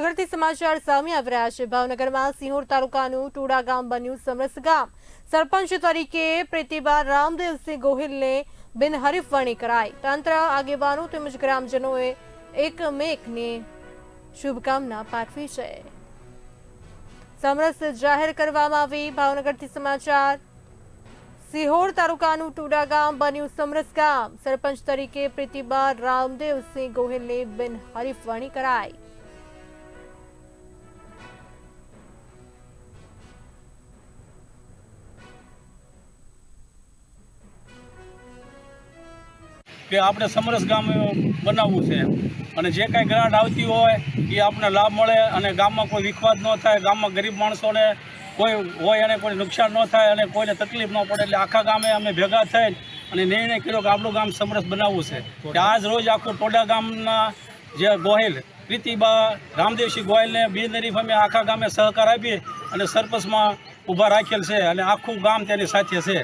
ભાવનગરથી સમાચાર સામે આવી રહ્યા છે. ભાવનગરમાં સિંહોર તાલુકાનું ટુડા ગામ બન્યું સમરસ ગામ. સરપંચ તરીકે પ્રીતિબા રામદેવસિંહ ગોહિલને બિનહરીફ વણી કરાઈ. તંત્ર આગેવાનો તેમજ ગ્રામજનોએ એકમેકને શુભકામના પાઠવી છે. સમરસ જાહેર કરવામાં આવી. ભાવનગરથી સમાચાર. સિહોર તાલુકાનું ટુડા ગામ બન્યું સમરસ ગામ. સરપંચ તરીકે પ્રીતિબા રામદેવસિંહ ગોહિલને બિનહરીફ વણી કરાઈ. કે આપણે સમરસ ગામ બનાવવું છે અને જે કાંઈ ગ્રાન્ટ આવતી હોય, એ આપણને લાભ મળે અને ગામમાં કોઈ વિખવાદ ન થાય, ગામમાં ગરીબ માણસોને કોઈ હોય અને કોઈ નુકસાન ન થાય અને કોઈને તકલીફ ન પડે એટલે આખા ગામે અમે ભેગા થઈ અને નિર્ણય કર્યો કે આપણું ગામ સમરસ બનાવવું છે. આજ રોજ આખું ટોડા ગામના જે ગોહિલ, પ્રીતિબા, રામદેવસિંહ ગોહિલને બિનરીફ અમે આખા ગામે સહકાર આપી અને સરપંચમાં ઊભા રાખેલ છે અને આખું ગામ તેની સાથે છે.